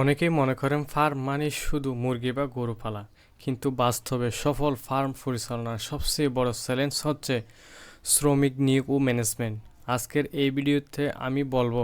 অনেকেই মনে করেন ফার্ম মানে শুধু মুরগি বা গরু পালা কিন্তু বাস্তবে সফল ফার্ম পরিচালনার সবচেয়ে বড় চ্যালেঞ্জ হচ্ছে শ্রমিক নিয়োগ ও ম্যানেজমেন্ট। আজকের এই ভিডিওতে আমি বলব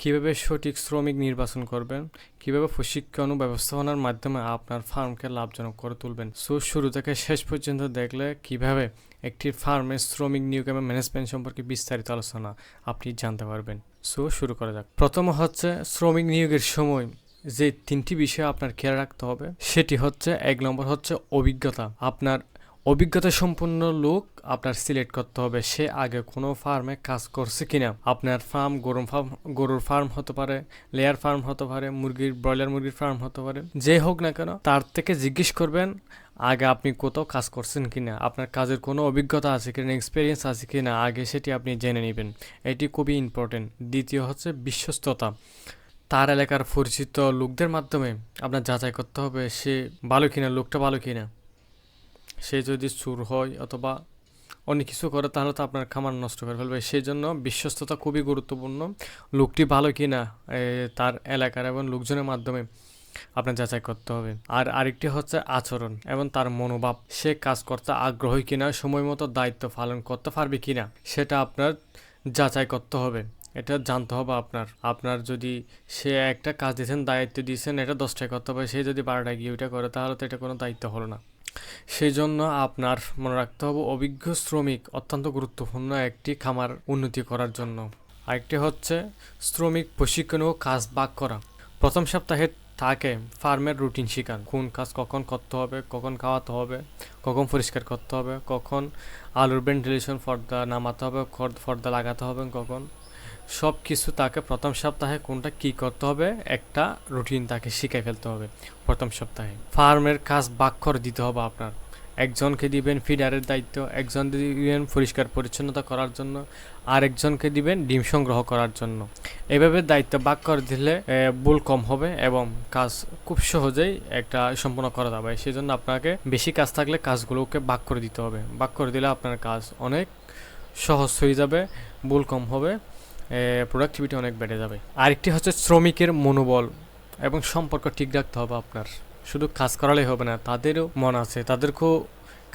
কীভাবে সঠিক শ্রমিক নির্বাচন করবেন, কীভাবে প্রশিক্ষণ ও ব্যবস্থাপনার মাধ্যমে আপনার ফার্মকে লাভজনক করে তুলবেন। সো শুরু থেকে শেষ পর্যন্ত দেখলে কীভাবে একটি ফার্মে শ্রমিক নিয়োগ এবং ম্যানেজমেন্ট সম্পর্কে বিস্তারিত আলোচনা আপনি জানতে পারবেন। সো শুরু করা যাক। প্রথম হচ্ছে শ্রমিক নিয়োগের সময়। যে তিনটি বিষয় আপনার খেয়াল রাখতে হবে, সেটি হচ্ছে, এক নম্বর হচ্ছে অভিজ্ঞতা। আপনার অভিজ্ঞতা সম্পন্ন লোক আপনার সিলেক্ট করতে হবে, সে আগে কোনো ফার্মে কাজ করছে কিনা। আপনার ফার্ম গরুর ফার্ম গরুর ফার্ম হতে পারে, লেয়ার ফার্ম হতে পারে, মুরগির, ব্রয়লার মুরগির ফার্ম হতে পারে, যে হোক না কেন, তার থেকে জিজ্ঞেস করবেন, আগে আপনি কোথাও কাজ করছেন কিনা, আপনার কাজের কোনো অভিজ্ঞতা আছে কিনা এক্সপিরিয়েন্স আছে কিনা, আগে সেটি আপনি জেনে নেবেন। এটি খুবই ইম্পর্টেন্ট দ্বিতীয় হচ্ছে বিশ্বস্ততা। তার এলাকার পরিচিত লোকদের মাধ্যমে আপনার যাচাই করতে হবে সে ভালো কিনা, লোকটা ভালো কিনা। সে যদি চুর হয় অথবা অনেক কিছু করে তাহলে তো আপনার খামার নষ্ট করে ফেলবে। সেই জন্য বিশ্বস্ততা খুবই গুরুত্বপূর্ণ, লোকটি ভালো কিনা তার এলাকার এবং লোকজনের মাধ্যমে আপনার যাচাই করতে হবে। আর আরেকটি হচ্ছে আচরণ এবং তার মনোভাব। সে কাজ করতে আগ্রহী কিনা সময় মতো দায়িত্ব পালন করতে পারবে কিনা, সেটা আপনার যাচাই করতে হবে। এটা জানতে হবে আপনার। আপনার যদি সে একটা কাজ দিয়েছেন, দায়িত্ব দিয়েছেন, এটা দশটায় করতে হবে, সে যদি বারোটায় গিয়ে ওইটা করে, তাহলে তো এটা কোনো দায়িত্ব হলো না। সেই জন্য আপনার মনে রাখতে হবে, অভিজ্ঞ শ্রমিক অত্যন্ত গুরুত্বপূর্ণ একটি খামার উন্নতি করার জন্য। আরেকটি হচ্ছে শ্রমিক প্রশিক্ষণ ও কাজ ভাগ করা। প্রথম সপ্তাহে তাকে ফার্মের রুটিন শেখান। কোন কাজ কখন করতে হবে, কখন খাওয়াতে হবে, কখন পরিষ্কার করতে হবে, কখন আলুর ভেন্টিলেশন ফর্দা নামাতে হবে ফর্দা লাগাতে হবে, কখন সব কিছু তাকে প্রথম সপ্তাহে কোনটা কি করতে হবে? একটা রুটিন তাকে শিখে ফেলতে হবে প্রথম সপ্তাহে। ফার্মের কাজ বাক করে দিতে হবে আপনার। একজনকে দিবেন ফিডারের দায়িত্ব, একজন দিবেন পরিষ্কার পরিচ্ছন্নতা করার জন্য আর একজনকে দিবেন ডিম সংগ্রহ করার জন্য। এভাবে দায়িত্ব ভাগ করে দিলে ভুল কম হবে এবং কাজ খুব সহজেই একটা সম্পূর্ণ করা যাবে। সেই জন্য আপনাকে বেশি কাজ থাকলে কাজগুলোকে ভাগ করে দিতে হবে। ভাগ করে দিলে আপনার কাজ অনেক সহজ হয়ে যাবে, ভুল কম হবে। প্রোডাক্টিভিটি অনেক বেড়ে যাবে। আরেকটি হচ্ছে শ্রমিকের মনোবল এবং সম্পর্ক ঠিক রাখতে হবে আপনার। শুধু কাজ করালেই হবে না, তাদেরও মন আছে। তাদেরকেও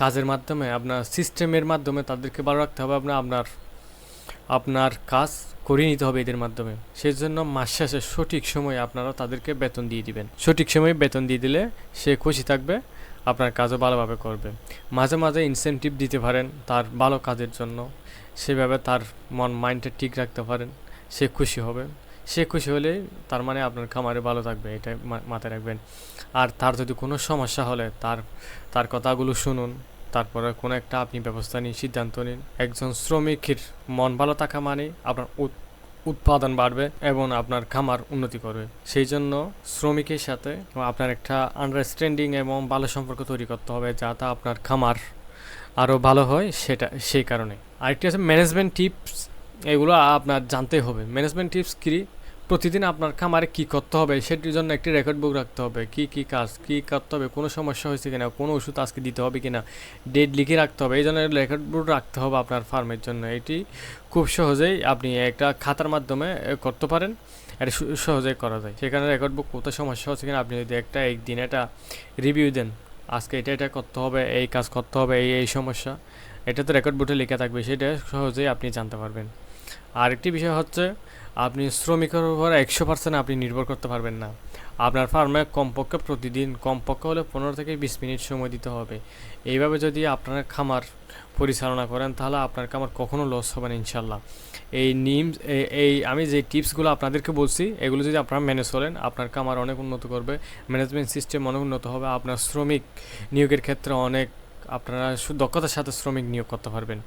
কাজের মাধ্যমে, আপনার সিস্টেমের মাধ্যমে তাদেরকে ভালো রাখতে হবে। আপনার আপনার আপনার কাজ করিয়ে নিতে হবে এদের মাধ্যমে। সেই জন্য মাস শেষে সঠিক সময়ে আপনারা তাদেরকে বেতন দিয়ে দিবেন। সঠিক সময়ে বেতন দিয়ে দিলে সে খুশি থাকবে, আপনার কাজও ভালোভাবে করবে। মাঝে মাঝে ইনসেনটিভ দিতে পারেন তার ভালো কাজের জন্য। সেভাবে তার মন মাইন্ডটা ঠিক রাখতে পারেন। সে খুশি হবে। সে খুশি হলে তার মানে আপনার খামারে ভালো থাকবে এটা মাথায় রাখবেন। আর তার যদি কোনো সমস্যা হলে তার তার কথাগুলো শুনুন। তারপরে কোনো একটা আপনি ব্যবস্থা নিন, সিদ্ধান্ত নিন। একজন শ্রমিকের মন ভালো থাকা মানে আপনার উৎ- উৎপাদন বাড়বে এবং আপনার খামার উন্নতি করবে। সেই জন্য শ্রমিকের সাথে আপনার একটা আন্ডারস্ট্যান্ডিং এবং ভালো সম্পর্ক তৈরি করতে হবে, যাতে আপনার খামার আরও ভালো হয় সেটা, সেই কারণে। আরেকটি আছে ম্যানেজমেন্ট টিপস এগুলো আপনার জানতে হবে। ম্যানেজমেন্ট টিপস কী? প্রতিদিন আপনার খামারে কী করতে হবে? সেটির জন্য একটি রেকর্ড বুক রাখতে হবে। কি কি কাজ, কি করতে হবে? কোনো সমস্যা হয়েছে কিনা? কোনো ওষুধ আজকে দিতে হবে কিনা? ডেট লিখে রাখতে হবে। এই জন্য রেকর্ড বুক রাখতে হবে আপনার ফার্মের জন্য। এটি খুব সহজেই আপনি একটা খাতার মাধ্যমে করতে পারেন। এটা সহজেই করা যায়। সেখানে রেকর্ড বুক কোথায় সমস্যা হচ্ছে কিনা, আপনি যদি একটা একদিন এটা রিভিউ দেন, আজকে এটা এটা করতে হবে, এই কাজ করতে হবে, এই এই সমস্যা। এটা তো রেকর্ড বুটে লেখা থাকবে, সেটা সহজেই আপনি জানতে পারবেন। আরেকটি বিষয় হচ্ছে, আপনি শ্রমিকের উপর একশো পার্সেন্ট আপনি নির্ভর করতে পারবেন না। আপনার ফার্মে কমপক্ষে প্রতিদিন, কমপক্ষে হলে পনেরো থেকে বিশ মিনিট সময় দিতে হবে। এইভাবে যদি আপনার খামার পরিচালনা করেন, তাহলে আপনার খামার কখনো লস হবে না ইনশাল্লাহ এই নিম এই, আমি যে টিপসগুলো আপনাদেরকে বলছি, এগুলো যদি আপনারা মেনে চলেন আপনার খামার অনেক উন্নত করবে ম্যানেজমেন্ট সিস্টেম অনেক উন্নত হবে, আপনার শ্রমিক নিয়োগের ক্ষেত্রে অনেক আপনারা দক্ষতার সাথে শ্রমিক নিয়োগ করতে পারবেন।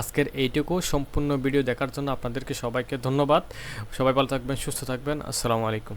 আজকের এইটুকু। সম্পূর্ণ ভিডিও দেখার জন্য আপনাদেরকে সবাইকে ধন্যবাদ। সবাই ভালো থাকবেন, সুস্থ থাকবেন। আসসালামু আলাইকুম।